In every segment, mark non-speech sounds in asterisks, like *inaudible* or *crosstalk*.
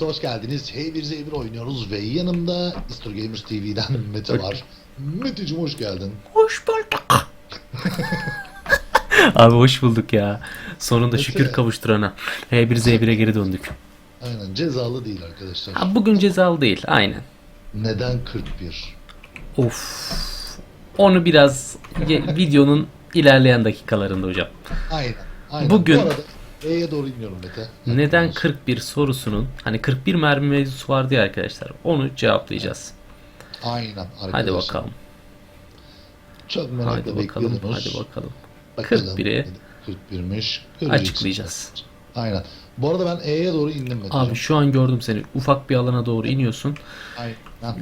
Hoş geldiniz. H1Z1 oynuyoruz ve yanımda Istro Gamers TV'den *laughs* Mete var. Meteciğim hoş geldin. Hoş bulduk. *laughs* Abi hoş bulduk ya. Sonunda Neyse. şükür kavuşturana. H1Z1'e geri döndük. Aynen cezalı değil arkadaşlar. Ha, bugün cezalı değil. Aynen. Neden 41? Of. Onu biraz videonun ilerleyen dakikalarında hocam. Aynen. Aynen. Bugün- Bu arada E'ye doğru iniyorum Mete. Neden 41 sorusunun hani 41 mermi mevzusu vardı ya arkadaşlar. Onu cevaplayacağız. Aynen arkadaşlar. Hadi bakalım. Çok merakla Hadi bakalım. Hadi bakalım. Bakalım. 41'i 41'miş. Göreceksiniz. Açıklayacağız. Aynen. Bu arada ben E'ye doğru indim Meteciğim. Abi şu an gördüm seni. Ufak bir alana doğru iniyorsun. Aynen.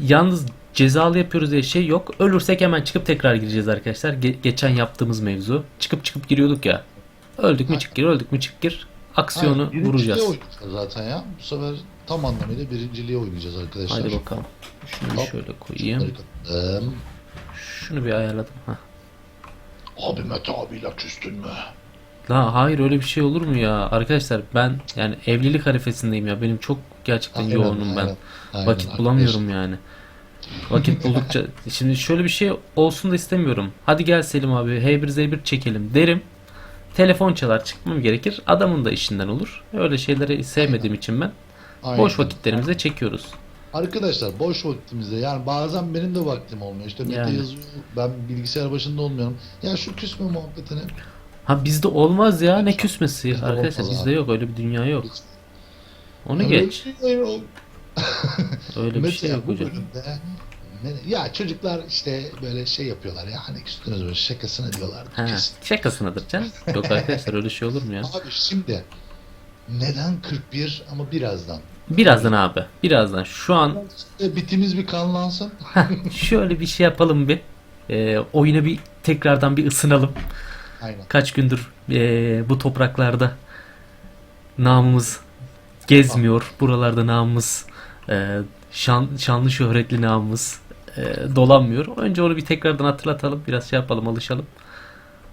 Yalnız cezalı yapıyoruz diye şey yok. Ölürsek hemen çıkıp tekrar gireceğiz arkadaşlar. Ge- geçen yaptığımız mevzu. Çıkıp çıkıp giriyorduk ya. Öldük mü çık gir, öldük mü çık gir. Aksiyonu Aynen. Vuracağız. zaten ya. Bu sefer tam anlamıyla birinciliğe oynayacağız arkadaşlar. Hadi bakalım. Şunu Hop. şöyle koyayım. Şunu bir ayarladım. Hah. Abi Mete abiyle küstün mü? La hayır öyle bir şey olur mu ya? Arkadaşlar ben yani evlilik harifesindeyim ya. Benim çok gerçekten Aynen, yoğunum ben. aynen, aynen Vakit arkadaşlar. bulamıyorum yani. Vakit buldukça *laughs* şimdi şöyle bir şey olsun da istemiyorum. Hadi gel Selim abi H1Z1 çekelim derim. Telefon çalar çıkmam gerekir. Adamın da işinden olur. Öyle şeyleri sevmediğim için ben Aynen. boş vakitlerimizde çekiyoruz. Arkadaşlar boş vaktimizde yani bazen benim de vaktim olmuyor. İşte Mete Yani. yazıyor ben bilgisayar başında olmuyorum. Ya şu küsme muhabbetini. Ha bizde olmaz ya ne küsmesi Bizde arkadaşlar bizde abi. yok öyle bir dünya yok. Onu Öyle geç. şey. Öyle bir şey yok bu hocam. Ne- ya çocuklar işte böyle şey yapıyorlar ya hani küstünüz böyle şakasını diyorlar. Ha, Kesin. şakasınadır canım. *laughs* Yok arkadaşlar öyle şey olur mu ya? Abi şimdi neden 41 ama birazdan? Birazdan abi. Birazdan. Şu an E, bitimiz bir kanlansın. şöyle bir şey yapalım bir. Ee, oyuna bir tekrardan bir ısınalım. Aynen. Kaç gündür ee, bu topraklarda namımız gezmiyor. Buralarda namımız ee, şan, şanlı şöhretli namımız ee, dolanmıyor. Önce onu bir tekrardan hatırlatalım. Biraz şey yapalım, alışalım.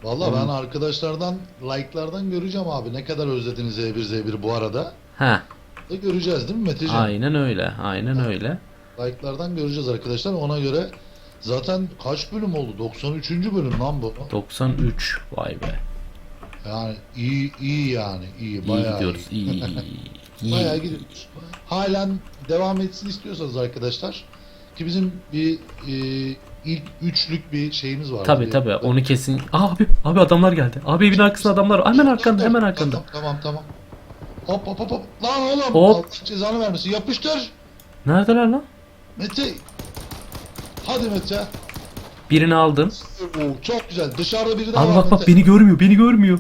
Valla ben arkadaşlardan, like'lardan göreceğim abi. Ne kadar özlediniz Z1 Z1 bu arada. Ha, E göreceğiz değil mi Meteciğim? aynen öyle. Aynen öyle. Like'lardan göreceğiz arkadaşlar. Ona göre zaten kaç bölüm oldu? 93. bölüm lan bu. 93. Vay be. Yani iyi iyi yani. iyi İyi bayağı gidiyoruz. iyi. İyi. iyi. *laughs* Bayağı iyi. gidiyoruz. Halen devam etsin istiyorsanız arkadaşlar ki bizim bir e, ilk üçlük bir şeyimiz var. Tabi tabi onu kesin. Aa, abi abi adamlar geldi. Abi evin arkasında adamlar var. Hemen arkanda hemen arkanda. Tamam tamam tamam. Hop hop hop hop. Lan oğlum. Hop. Allah cezanı vermesin. Yapıştır. Neredeler lan? Mete. Hadi Mete. Birini aldım. Oo, çok güzel. Dışarıda biri daha Abi var bak bak Mete. beni görmüyor beni görmüyor.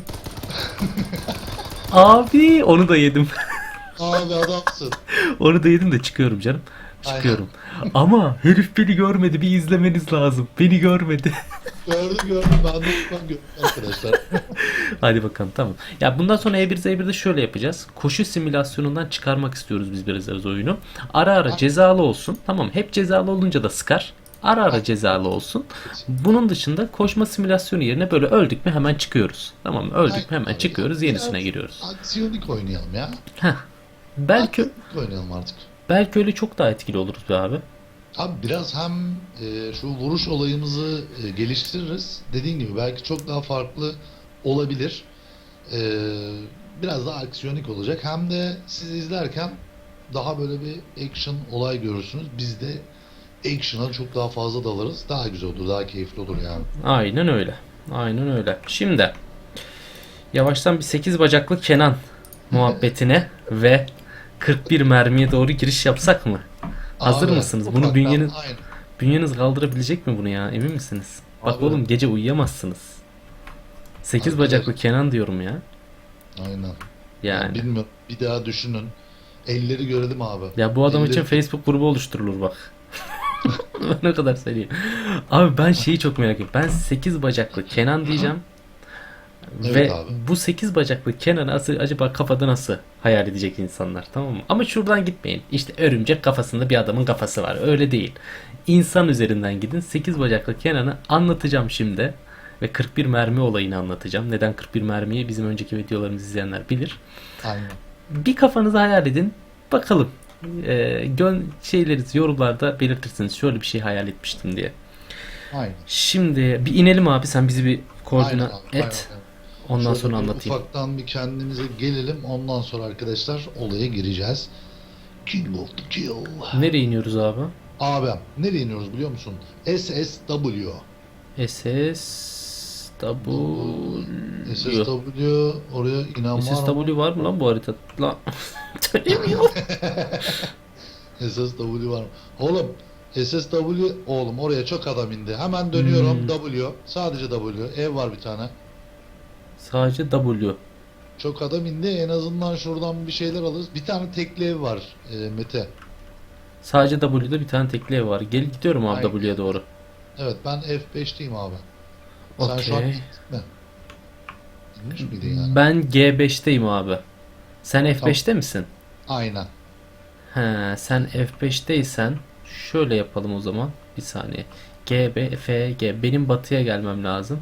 *laughs* Abi onu da yedim. Abi adamsın. *laughs* onu da yedim de çıkıyorum canım. Çıkıyorum. Ama herif beni görmedi. Bir izlemeniz lazım. Beni görmedi. gördüm gördüm. Ben de ben gördüm arkadaşlar. *laughs* Hadi bakalım tamam. Ya bundan sonra E1 Z1'de şöyle yapacağız. Koşu simülasyonundan çıkarmak istiyoruz biz biraz az oyunu. Ara ara cezalı olsun. Tamam hep cezalı olunca da sıkar. Ara ara cezalı olsun. Bunun dışında koşma simülasyonu yerine böyle öldük mü hemen çıkıyoruz. Tamam mı? Öldük mü hemen çıkıyoruz yenisine giriyoruz. Aksiyonik oynayalım ya. Heh. Belki Aksiyonik oynayalım artık. Belki öyle çok daha etkili oluruz be abi. Abi biraz hem e, şu vuruş olayımızı e, geliştiririz. Dediğin gibi belki çok daha farklı olabilir. E, biraz daha aksiyonik olacak. Hem de siz izlerken daha böyle bir action olay görürsünüz. Biz de action'a çok daha fazla dalarız. Daha güzel olur, daha keyifli olur yani. Aynen öyle. Aynen öyle. Şimdi yavaştan bir 8 bacaklı Kenan *laughs* muhabbetine ve 41 mermiye doğru giriş yapsak mı? Hazır Abi, mısınız? Bunu bünyeniz, Aynen. bünyeniz kaldırabilecek mi bunu ya? Emin misiniz? Bak Abi. oğlum gece uyuyamazsınız. 8 Arkadaş- bacaklı Kenan diyorum ya. Aynen. Yani. Bilmiyorum. Bir daha düşünün. Elleri görelim abi. Ya bu adam Elleri- için Facebook grubu oluşturulur bak. *laughs* ne kadar söyleyeyim. Abi ben şeyi çok merak ediyorum. Ben 8 bacaklı Kenan diyeceğim. Evet Ve abi. bu 8 bacaklı Kenan'ı asıl acaba kafada nasıl hayal edecek insanlar tamam mı? Ama şuradan gitmeyin. İşte örümcek kafasında bir adamın kafası var. Öyle değil. İnsan üzerinden gidin. 8 bacaklı Kenan'ı anlatacağım şimdi. Ve 41 mermi olayını anlatacağım. Neden 41 mermiyi bizim önceki videolarımızı izleyenler bilir. Aynen. Bir kafanızı hayal edin. Bakalım e, gön şeyleri yorumlarda belirtirsiniz. Şöyle bir şey hayal etmiştim diye. Aynen. Şimdi bir inelim abi sen bizi bir Aynen koordine abi, et. aynen. Ondan Şöyle sonra bir anlatayım. Ufaktan bir kendimize gelelim. Ondan sonra arkadaşlar olaya gireceğiz. King of the Kill. Nereye iniyoruz abi? Abi nereye iniyoruz biliyor musun? SSW. SSW SSW oraya inen var mı? SSW var mı lan bu haritada? Lan *laughs* söylemiyor. *laughs* SSW var mı? Oğlum SSW oğlum oraya çok adam indi. Hemen dönüyorum Hmm. W. Sadece W. Ev var bir tane. Sadece W. Çok adam indi. En azından şuradan bir şeyler alırız. Bir tane tekli ev var e, Mete. Sadece W'de bir tane tekli ev var. Gel gidiyorum abi Aynen. W'ye doğru. Evet ben F5'teyim abi. Sen şu an Okey. İnmiş miydin yani? Ben G5'teyim abi. Sen F5'te misin? Aynen. He, sen F5'teysen şöyle yapalım o zaman. Bir saniye. G, B, F, G. Benim batıya gelmem lazım.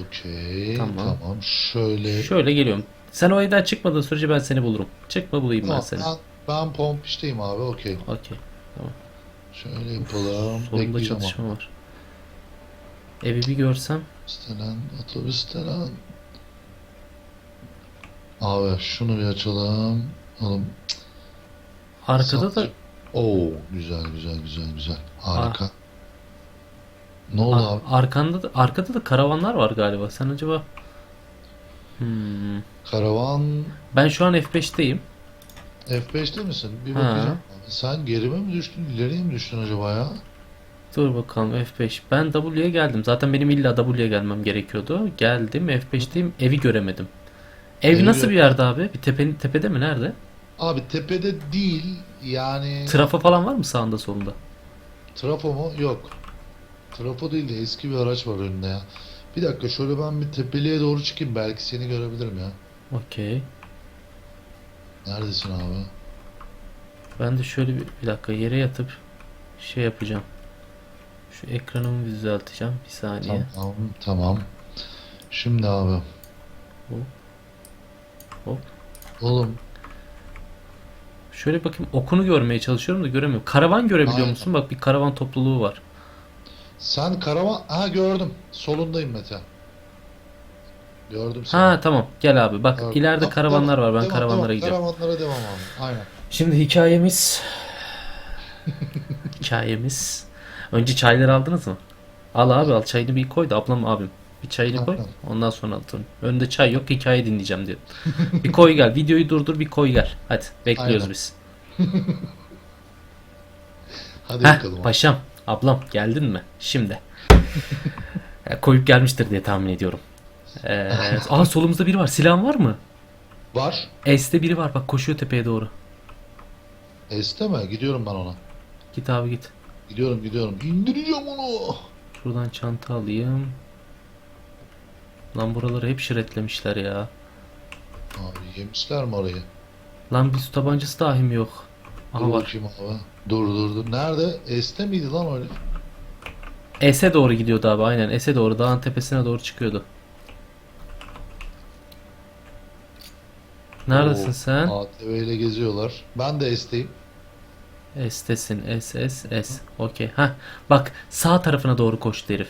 Okey. Tamam. Tamam. Şöyle. Şöyle geliyorum. Sen o evden çıkmadığın sürece ben seni bulurum. Çıkma bulayım ben Tamam, seni. ben, ben pompişteyim abi. Okey. Okey. Şöyle yapalım. Solunda Bekleyeceğim çatışma var. Evi bir görsem. Otobüsten, otobüsten. Abi şunu bir açalım. Oğlum. Arkada da Oo güzel güzel güzel güzel. Harika. Ne oldu Ar- abi? arkanda da arkada da karavanlar var galiba. Sen acaba Hmm. Karavan Ben şu an F5'teyim. F5'te misin? Bir Ha. bakacağım. Sen gerime mi düştün, ileriye mi düştün acaba ya? Dur bakalım F5. Ben W'ye geldim. Zaten benim illa W'ye gelmem gerekiyordu. Geldim F5'teyim. Evi göremedim. Ev Evi nasıl bir yerde abi? Bir tepenin tepede mi? Nerede? Abi tepede değil yani Trafo falan var mı sağında solunda? trafo mu? Yok. Trafo değil de eski bir araç var önünde ya. Bir dakika şöyle ben bir tepeliğe doğru çıkayım belki seni görebilirim ya. Okey. Neredesin abi? Ben de şöyle bir, bir dakika yere yatıp şey yapacağım. Şu ekranımı düzelteceğim. Bir saniye. Tamam, tamam. Şimdi abi. Hop. Hop. Oğlum Şöyle bakayım okunu görmeye çalışıyorum da göremiyorum. Karavan görebiliyor Aynen. musun? Bak bir karavan topluluğu var. Sen karavan... Ha gördüm. Solundayım Mete. Gördüm seni. Ha tamam gel abi. Bak Gördüm. ileride Tamam, karavanlar var. Ben devam, karavanlara devam. gidiyorum. Karavanlara devam abi. Aynen. Şimdi hikayemiz *laughs* hikayemiz önce çayları aldınız mı? Al abi al çayını bir koy da ablam abim bir çayını koy Tamam. ondan sonra atalım. Önde çay yok hikaye dinleyeceğim diyor. bir koy gel *laughs* videoyu durdur bir koy gel. Hadi bekliyoruz Aynen. biz. *laughs* Hadi Heh, bakalım. abi. paşam ablam geldin mi? Şimdi. *laughs* Koyup gelmiştir diye tahmin ediyorum. Ee, *laughs* aa solumuzda biri var. Silahın var mı? Var. S'te biri var bak koşuyor tepeye doğru. Este mi? Gidiyorum ben ona. Git abi git. Gidiyorum gidiyorum. İndireceğim onu. Şuradan çanta alayım. Lan buraları hep şiretlemişler ya. Abi yemişler mi orayı? Lan bir su tabancası dahim yok. Aha Dur var. bakayım abi. Dur dur dur. Nerede? Este miydi lan öyle? S'e doğru gidiyordu abi aynen. S'e doğru dağın tepesine doğru çıkıyordu. Neredesin Oo, sen? ATV ile geziyorlar. Ben de S'teyim. S'tesin. S S S. Okey. Heh. Bak sağ tarafına doğru koştu herif.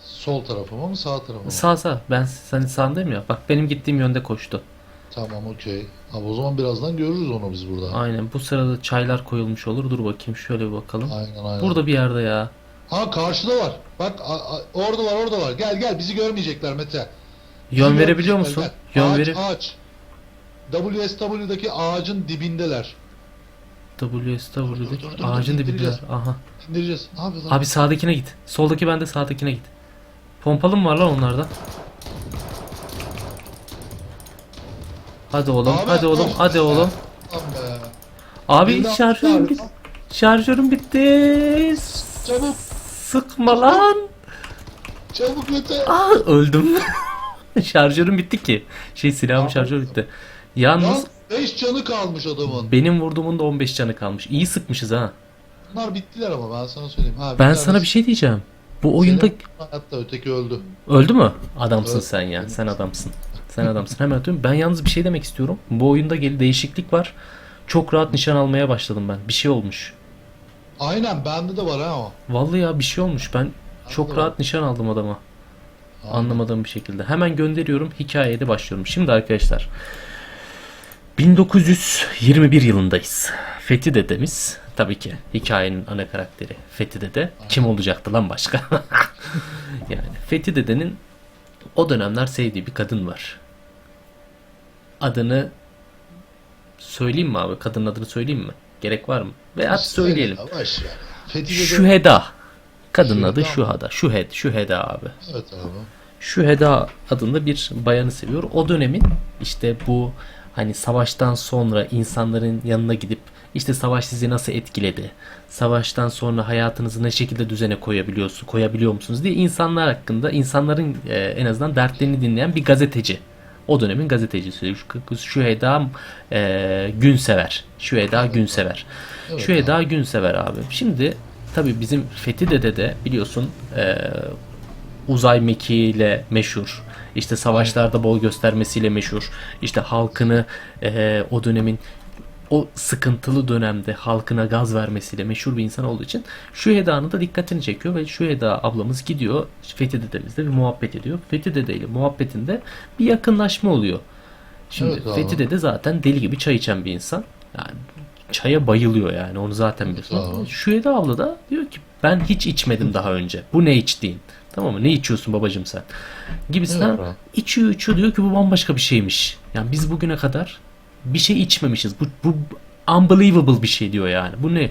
Sol tarafıma mı sağ tarafıma mı? Sağ sağ. Ben senin sağındayım ya. Bak benim gittiğim yönde koştu. Tamam okey. Abi o zaman birazdan görürüz onu biz burada. Aynen. Bu sırada çaylar koyulmuş olur. Dur bakayım şöyle bir bakalım. Aynen aynen. Burada bir yerde ya. Ha karşıda var. Bak a- a- orada var orada var. Gel gel bizi görmeyecekler Mete. Bizi Yön verebiliyor görmeyecekler, musun? gel. Yön ağaç, veri. ağaç. WSW'daki ağacın dibindeler. Dur, ağacın dur, dibinde. indireceğiz. Aha. İndireceğiz. Ne yapıyorlar? Abi sağdakine git. Soldaki bende sağdakine git. Pompalı mı var lan onlarda? Hadi oğlum, Abi, hadi oğlum, dur. hadi oğlum. Lan be. Abi daha- şarjörüm daha- Şarjörüm bitti. Çabuk Sıkma lan. çabuk Mete. Aa öldüm. *laughs* şarjörüm bitti ki. Şey silahımın Tamam. şarjörü bitti. Lan Yalnız 5 canı kalmış adamın. benim vurduğumun da 15 canı kalmış. İyi sıkmışız ha. Bunlar bittiler ama ben sana söyleyeyim. Ha, Ben sana bir şey diyeceğim. Bu oyunda hayatta öteki öldü. Öldü mü? Adamsın Öldü. sen ya. Sen adamsın. Sen adamsın. Hemen atıyorum. Ben yalnız bir şey demek istiyorum. Bu oyunda gel değişiklik var. Çok rahat nişan almaya başladım ben. Bir şey olmuş. Aynen bende de var ha o. Vallahi ya bir şey olmuş. Ben çok rahat nişan aldım adama. Aynen. Anlamadığım bir şekilde. Hemen gönderiyorum. Hikayeye de başlıyorum. Şimdi arkadaşlar 1921 yılındayız. Fethi dedemiz tabii ki hikayenin ana karakteri Fethi dede. Kim olacaktı lan başka? *laughs* yani Fethi dedenin o dönemler sevdiği bir kadın var. söyleyeyim mi abi? Kadının adını söyleyeyim mi? Gerek var mı? Veya söyleyelim. Şüheda. Kadının adı Şüheda. Şühed, Şüheda abi. Evet abi. Şüheda adında bir bayanı seviyor. O dönemin işte bu hani savaştan sonra insanların yanına gidip işte savaş sizi nasıl etkiledi? Savaştan sonra hayatınızı ne şekilde düzene koyabiliyorsun, koyabiliyor musunuz diye insanlar hakkında, insanların e, en azından dertlerini dinleyen bir gazeteci. O dönemin gazetecisi. Şu- Şüheda e, Günsever. Şüheda Günsever. Evet Şüheda Günsever abi. Şimdi tabii bizim Fethi Dede de biliyorsun e, uzay mekiğiyle meşhur. İşte savaşlarda bol göstermesiyle meşhur. İşte halkını eee, o dönemin o sıkıntılı dönemde halkına gaz vermesiyle meşhur bir insan olduğu için şu Eda'nın da dikkatini çekiyor ve şu Eda ablamız gidiyor Fethi dedemizle bir muhabbet ediyor. Fethi dede ile muhabbetinde bir yakınlaşma oluyor. Şimdi Evet abi. Fethi dede zaten deli gibi çay içen bir insan. Yani çaya bayılıyor yani onu zaten biliyorsun. Şu Eda abla da diyor ki ben hiç içmedim daha önce. Bu ne içtiğin? Tamam mı? Ne içiyorsun babacım sen? Gibisinden Evet içiyor içiyor diyor ki bu bambaşka bir şeymiş. Yani biz bugüne kadar bir şey içmemişiz. Bu, bu unbelievable bir şey diyor yani. Bu ne?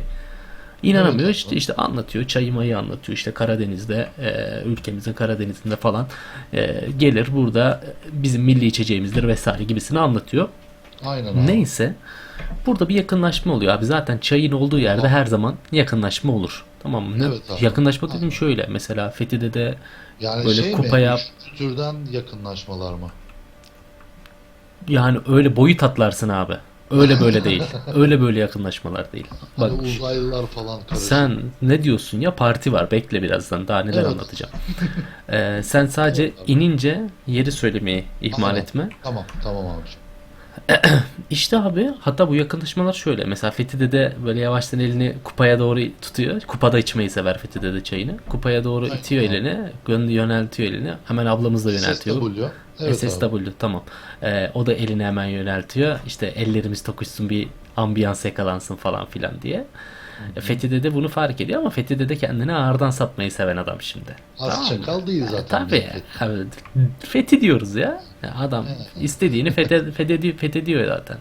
İnanamıyor işte işte anlatıyor çayı mayı anlatıyor işte Karadeniz'de e, ülkemizin Karadeniz'inde falan e, gelir burada bizim milli içeceğimizdir vesaire gibisini anlatıyor. Aynen abi. Neyse burada bir yakınlaşma oluyor abi zaten çayın olduğu yerde her zaman yakınlaşma olur. Tamam mı? Evet abi. Yakınlaşma dediğim şöyle mesela Fethi'de de Yani Böyle şey kupaya- mi? Üç türden yakınlaşmalar mı? Yani öyle boyut atlarsın abi. Öyle böyle değil. Öyle böyle yakınlaşmalar değil. Bak Hani uzaylılar falan karışık. sen ne diyorsun ya parti var bekle birazdan daha neler Evet. anlatacağım. Ee, sen sadece Evet abi. inince yeri söylemeyi ihmal Aynen. etme. Tamam tamam abiciğim. *clears throat* İşte abi hatta bu yakınlaşmalar şöyle. Mesela Fethi de böyle yavaştan elini kupaya doğru tutuyor. Kupada içmeyi sever Fethi de çayını. Kupaya doğru Aynen itiyor abi. elini. Yöneltiyor elini. Hemen ablamız da yöneltiyor. SSW. Evet abi. SSW tamam. Ee, o da elini hemen yöneltiyor. İşte ellerimiz tokuşsun bir ambiyans yakalansın falan filan diye. Fethi de bunu fark ediyor ama Fethi de kendini ağırdan satmayı seven adam şimdi. Az Tamam çakal değil zaten. Tabii. Evet. Fethi diyoruz ya. Adam istediğini fethe, fethediyor, fethediyor zaten.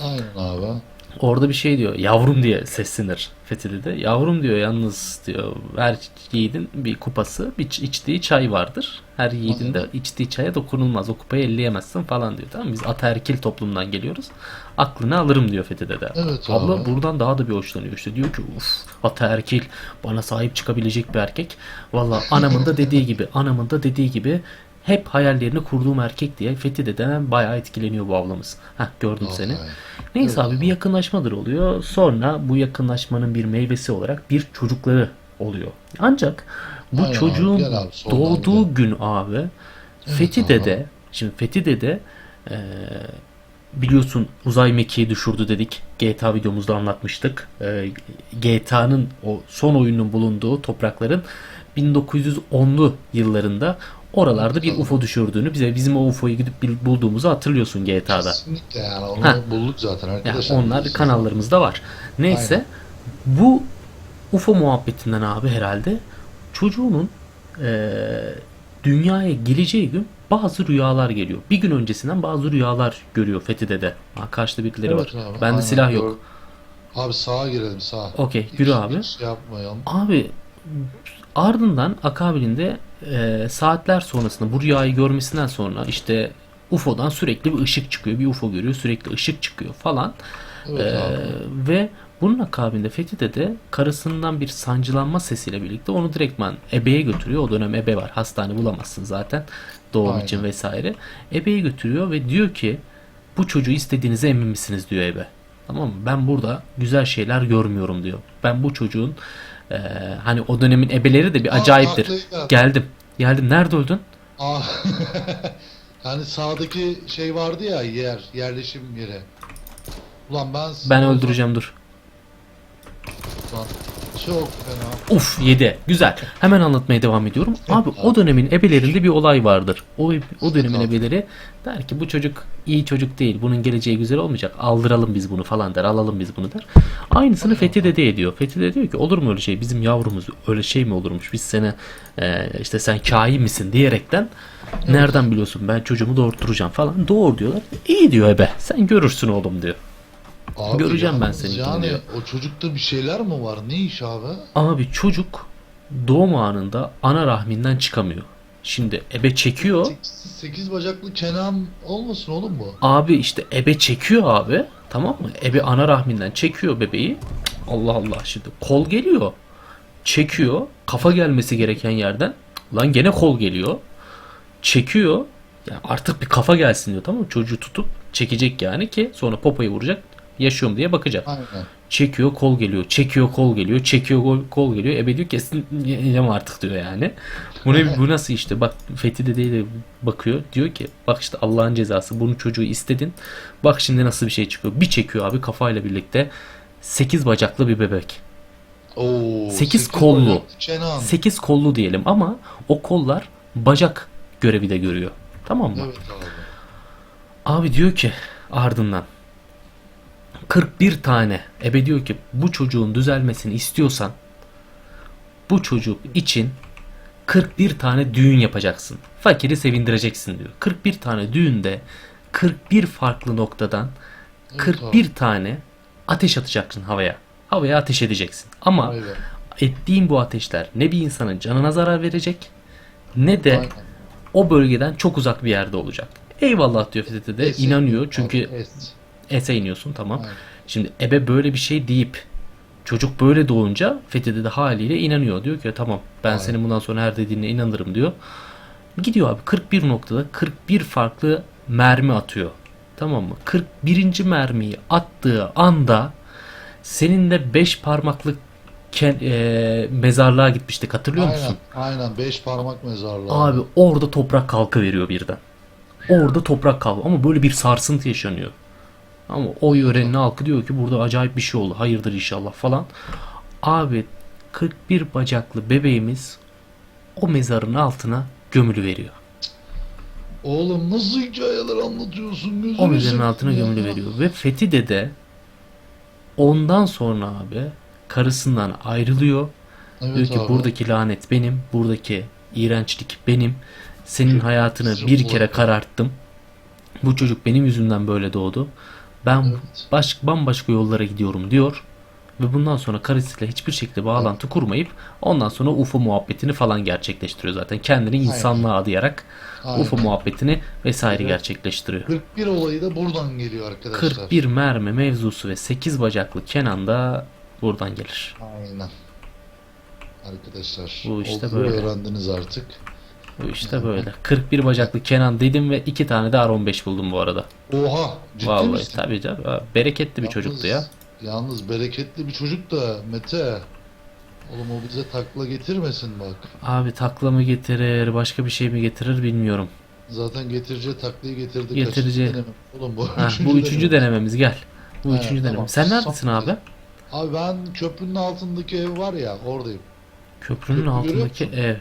Aynen abi. Orada bir şey diyor. Yavrum diye seslenir Fethi'de de. Yavrum diyor yalnız diyor her yiğidin bir kupası bir içtiği çay vardır. Her yiğidin de içtiği çaya dokunulmaz. O kupayı elleyemezsin falan diyor. Tamam? Biz ataerkil toplumdan geliyoruz. Aklını alırım diyor Fethi'de de. Evet Abla abi. buradan daha da bir hoşlanıyor. İşte diyor ki uf ataerkil bana sahip çıkabilecek bir erkek. Valla anamın da dediği gibi anamın da dediği gibi hep hayallerini kurduğum erkek diye Fethi dededen bayağı etkileniyor bu ablamız. Heh gördüm seni. Vallahi. Neyse Evet abi bir yakınlaşmadır oluyor. Sonra bu yakınlaşmanın bir meyvesi olarak bir çocukları oluyor. Ancak bu Aynen abi, çocuğun abi, soldan doğduğu gel. gün abi Fethi abi. dede şimdi Fethi dede eee, biliyorsun uzay mekiği düşürdü dedik. GTA videomuzda anlatmıştık. Eee, GTA'nın o son oyunun bulunduğu toprakların 1910'lu yıllarında oralarda bir. UFO düşürdüğünü bize bizim o UFO'yu gidip bil- bulduğumuzu hatırlıyorsun GTA'da. Kesinlikle yani onu Ha. bulduk zaten Yani arkadaşlar. onlar biliyorsunuz. kanallarımızda var. Neyse Aynen. bu UFO muhabbetinden abi herhalde çocuğunun eee, dünyaya geleceği gün bazı rüyalar geliyor. Bir gün öncesinden bazı rüyalar görüyor Fethi'de de. Ha, karşıda birileri Evet var. abi, Bende silah yok. Gör- Abi sağa girelim sağa. Okey yürü abi. Şey yapmayalım. Abi ardından akabinde e, saatler sonrasında bu rüyayı görmesinden sonra işte UFO'dan sürekli bir ışık çıkıyor. Bir UFO görüyor sürekli ışık çıkıyor falan. Evet abi. ve bunun akabinde Fethi de karısından bir sancılanma sesiyle birlikte onu direktman ebeye götürüyor. O dönem ebe var. Hastane bulamazsın zaten. Doğum Aynen. için vesaire. Ebeye götürüyor ve diyor ki bu çocuğu istediğinize emin misiniz diyor ebe. Tamam mı? Ben burada güzel şeyler görmüyorum diyor. Ben bu çocuğun e, hani o dönemin ebeleri de bir acayiptir. Geldim. Geldim. Nerede öldün? Aa, yani *laughs* sağdaki şey vardı ya yer, yerleşim yeri. Ulan ben Ben öldüreceğim dur. zaman- Çok fena. Uf yedi. Güzel. Hemen anlatmaya devam ediyorum. Abi o dönemin ebelerinde bir olay vardır. O o dönemin ebeleri der ki bu çocuk iyi çocuk değil. Bunun geleceği güzel olmayacak. Aldıralım biz bunu falan der. Alalım biz bunu der. Aynısını Fethi Dede ediyor. Fethi de diyor ki olur mu öyle şey? Bizim yavrumuz öyle şey mi olurmuş? Biz sene e, işte sen kain misin diyerekten nereden biliyorsun ben çocuğumu doğurtturacağım falan. Doğur diyorlar. İyi diyor ebe. Sen görürsün oğlum diyor. Abi Göreceğim ben yalnız seninkini Yani diyor. o çocukta bir şeyler mi var? Ne iş abi? Abi çocuk doğum anında ana rahminden çıkamıyor. Şimdi ebe çekiyor. Sekiz, sekiz bacaklı Kenan olmasın oğlum bu? Abi işte ebe çekiyor abi. Tamam mı? Ebe ana rahminden çekiyor bebeği. Allah Allah şimdi kol geliyor. Çekiyor. Kafa gelmesi gereken yerden. Lan gene kol geliyor. Çekiyor. Yani artık bir kafa gelsin diyor tamam mı? Çocuğu tutup çekecek yani ki sonra popoyu vuracak. Yaşıyorum diye bakacak. Aynen. Çekiyor kol geliyor. Çekiyor kol geliyor. Çekiyor kol, kol geliyor. Ebe diyor kesin yiyeceğim artık diyor yani. Bu ne bu nasıl işte bak Fethi Dede de bakıyor. Diyor ki bak işte Allah'ın cezası. Bunu çocuğu istedin. Bak şimdi nasıl bir şey çıkıyor. Bir çekiyor abi kafayla birlikte. 8 bacaklı bir bebek. Oo, Sekiz kollu. bacaklı Kenan. 8 kollu diyelim ama o kollar bacak görevi de görüyor. Tamam mı? Evet abi. Abi diyor ki ardından 41 tane ebe diyor ki bu çocuğun düzelmesini istiyorsan bu çocuk için 41 tane düğün yapacaksın. Fakiri sevindireceksin diyor. 41 tane düğünde 41 farklı noktadan Evet 41 tane ateş atacaksın havaya. Havaya ateş edeceksin. Ama be. ettiğin bu ateşler ne bir insanın canına zarar verecek ne de Aynen. o bölgeden çok uzak bir yerde olacak. Eyvallah diyor Fethi de inanıyor çünkü Abi, Ese iniyorsun tamam. Aynen. Şimdi ebe böyle bir şey deyip çocuk böyle doğunca Fethi de haliyle inanıyor. Diyor ki tamam ben Aynen. senin bundan sonra her dediğine inanırım diyor. Gidiyor abi 41 noktada 41 farklı mermi atıyor. Tamam mı? 41. mermiyi attığı anda senin de 5 parmaklık ke- e, mezarlığa gitmiştik hatırlıyor musun? Aynen. Aynen. Beş parmak mezarlığı. Abi orada toprak kalkı veriyor birden. Orada toprak kalkı ama böyle bir sarsıntı yaşanıyor. Ama o yörenin halkı diyor ki burada acayip bir şey oldu. Hayırdır inşallah falan. Abi 41 bacaklı bebeğimiz o mezarın altına gömülü veriyor. Oğlum nasıl hikayeler anlatıyorsun gözünü O mezarın altına gömülü veriyor. Ve Fethi de ondan sonra abi karısından ayrılıyor. Evet Diyor ki abi. buradaki lanet benim, buradaki iğrençlik benim. Senin hayatını bir kere kararttım. Bu çocuk benim yüzümden böyle doğdu. Ben Evet. baş, bambaşka yollara gidiyorum diyor. Ve bundan sonra karısıyla hiçbir şekilde bağlantı kurmayıp ondan sonra UFO muhabbetini falan gerçekleştiriyor zaten. Kendini insanlığa adayarak Aynen. UFO muhabbetini vesaire Evet. gerçekleştiriyor. 41 olayı da buradan geliyor arkadaşlar. 41 mermi mevzusu ve 8 bacaklı Kenan da buradan gelir. Aynen. Arkadaşlar. Bu işte olduğu böyle. öğrendiniz artık. Bu işte böyle. 41 bacaklı Kenan dedim ve 2 tane de R15 buldum bu arada. Oha. Ciddi Vallahi misin? tabii canım. Bereketli bir Yalnız- çocuktu ya. Yalnız bereketli bir çocuk da Mete. Oğlum o bize takla getirmesin bak. Abi takla mı getirir, başka bir şey mi getirir bilmiyorum. Zaten getireceği taklayı getirdi. Getireceği- Kaçıncı deneme? Oğlum bu Ha, bu üçüncü deneme. denememiz gel. Bu Evet, üçüncü denememiz. Sen neredesin Son- abi? Abi ben köprünün altındaki ev var ya oradayım. Köprünün Köprü görüyor altındaki musun? ev.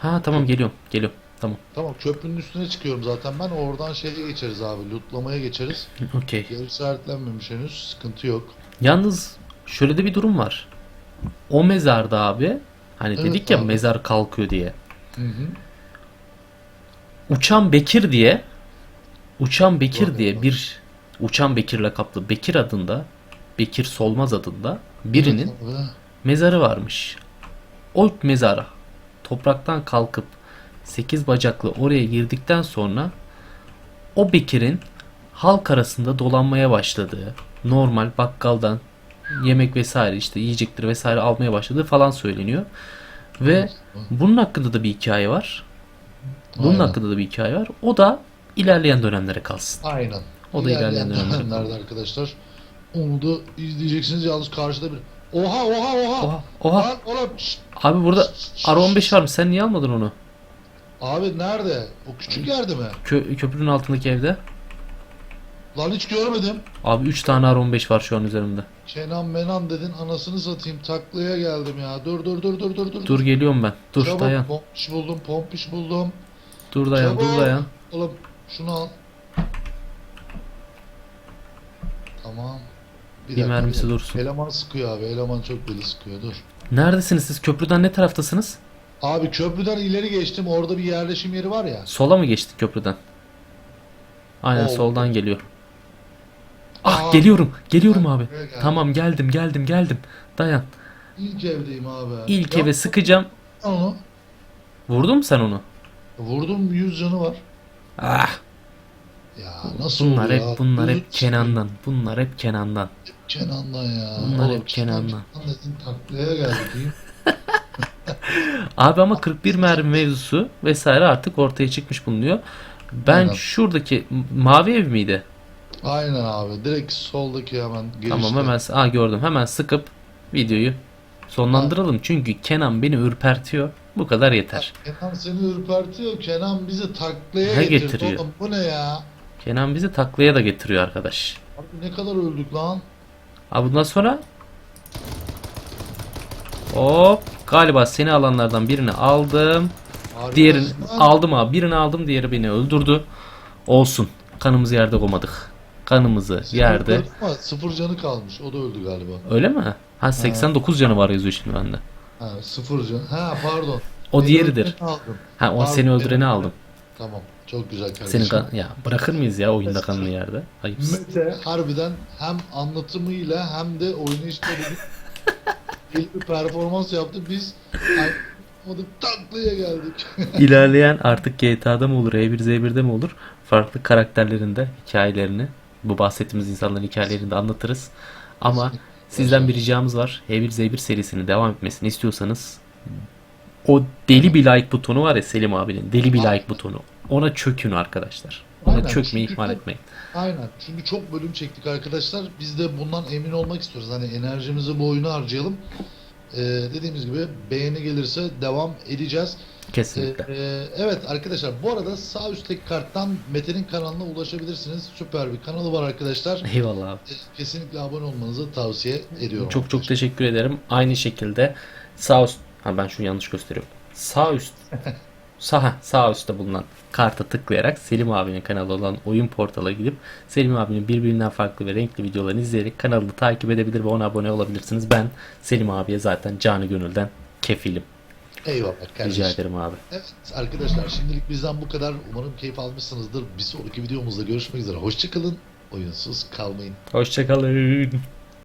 Ha tamam geliyorum. Geliyorum. Tamam. Tamam köprünün üstüne çıkıyorum zaten ben oradan şeye geçeriz abi lootlamaya geçeriz. *laughs* Okey. Yer işaretlenmemiş henüz sıkıntı yok. Yalnız şöyle de bir durum var. O mezarda abi hani Evet dedik ya abi. mezar kalkıyor diye. Hı hı. Uçan Bekir diye Uçan Bekir Vay diye vay. bir Uçan Bekir lakaplı Bekir adında Bekir Solmaz adında birinin Evet abi. mezarı varmış. O mezara topraktan kalkıp 8 bacaklı oraya girdikten sonra o Bekir'in halk arasında dolanmaya başladığı, normal bakkaldan yemek vesaire işte yiyecektir vesaire almaya başladığı falan söyleniyor. Ve bunun hakkında da bir hikaye var. Bunun Aynen. hakkında da bir hikaye var. O da ilerleyen dönemlere kalsın. Aynen. O da ilerleyen dönemlerde. dönemlerde arkadaşlar. Onu da izleyeceksiniz yalnız karşıda bir. Oha oha oha. Oha, oha. Lan oğlum. şşt, Abi burada şşt, şşt, R15 şşt. var mı? Sen niye almadın onu? Abi nerede? O küçük yerde mi? Kö- köprünün altındaki evde. Lan hiç görmedim. Abi 3 tane R15 var şu an üzerimde. Kenan Menan dedin anasını satayım taklaya geldim ya. Dur dur dur dur dur dur. Dur geliyorum ben. Dur Çabuk, dayan. Pompiş buldum pompiş buldum. Dur dayan dur Çabuk. dayan. Oğlum şunu al. Tamam. Bir dakika, mermisi dursun. Eleman sıkıyor abi. Eleman çok deli sıkıyor. Dur. Neredesiniz siz? Köprüden ne taraftasınız? Abi köprüden ileri geçtim. Orada bir yerleşim yeri var ya. Sola mı geçtik köprüden? Aynen Oldu. soldan geliyor. Ah Aa, geliyorum. Geliyorum abi. Tamam geldim geldim geldim. Dayan. İlk evdeyim abi. İlk eve sıkacağım. Onu. Vurdun mu sen onu? Vurdum 100 canı var. Ah. Ya nasıl Bunlar hep ya? bunlar hep Kenan'dan. Bunlar hep Kenan'dan. seveyim. Kenan'dan ya. Bunlar Oğlum, hep Kenan'dan. Kenan dedin taklaya diyeyim. *laughs* Abi ama 41 mermi mevzusu vesaire artık ortaya çıkmış bulunuyor. Ben Aynen. şuradaki mavi ev miydi? Aynen abi. Direkt soldaki hemen girişte. Tamam hemen aa gördüm. Hemen sıkıp videoyu sonlandıralım. Çünkü Kenan beni ürpertiyor. Bu kadar yeter. Kenan seni ürpertiyor. Kenan bizi taklaya getiriyor? Oğlum bu ne ya? Kenan bizi taklaya da getiriyor arkadaş. Abi ne kadar öldük lan? Abi bundan sonra Hop galiba seni alanlardan birini aldım. Harikasın Diğerini aldım abi. Birini aldım, diğeri beni öldürdü. Olsun. Kanımızı yerde koymadık. Kanımızı Seni yerde. Ama sıfır canı kalmış. O da öldü galiba. Öyle mi? Ha 89 canı var yazıyor şimdi bende. Ha sıfır can. Ha pardon. O diğeridir. aldım. Ha o Pardon, seni öldüreni aldım. Tamam. Çok güzel kardeşim. Senin kan ya bırakır mıyız ya oyunda kanını yerde? Ayıpsın. Mete harbiden hem anlatımıyla hem de oynayışlarıyla *laughs* iyi bir performans yaptı. Biz anlamadık taklaya geldik. *laughs* İlerleyen artık GTA'da mı olur, E1 Z1'de mi olur? Farklı karakterlerinde hikayelerini, bu bahsettiğimiz insanların hikayelerini de anlatırız. Ama Kesinlikle. sizden bir ricamız var. E1 Z1 serisinin devam etmesini istiyorsanız o deli bir like butonu var ya Selim abinin. Deli bir like butonu. Ona çökün arkadaşlar. Ona Aynen, çökmeyi çünkü ihmal çok- etmeyin. Aynen. Çünkü çok bölüm çektik arkadaşlar. Biz de bundan emin olmak istiyoruz. Hani enerjimizi bu oyuna harcayalım. Ee, dediğimiz gibi beğeni gelirse devam edeceğiz. Ee, Kesinlikle. e, evet arkadaşlar bu arada sağ üstteki karttan Mete'nin kanalına ulaşabilirsiniz. Süper bir kanalı var arkadaşlar. Eyvallah abi. Ee, Kesinlikle abone olmanızı tavsiye ediyorum. Çok çok arkadaşlar. teşekkür ederim. Aynı şekilde sağ üst ha ben şunu yanlış gösteriyorum. Sağ üst *laughs* sağ sağ üstte bulunan karta tıklayarak Selim abinin kanalı olan Oyun Portal'a gidip Selim abinin birbirinden farklı ve renkli videolarını izleyerek kanalını takip edebilir ve ona abone olabilirsiniz. Ben Selim abiye zaten canı gönülden kefilim. Eyvallah kardeşim. Rica ederim abi. Evet arkadaşlar şimdilik bizden bu kadar. Umarım keyif almışsınızdır. Bir sonraki videomuzda görüşmek üzere. Hoşçakalın. Oyunsuz kalmayın. Hoşçakalın.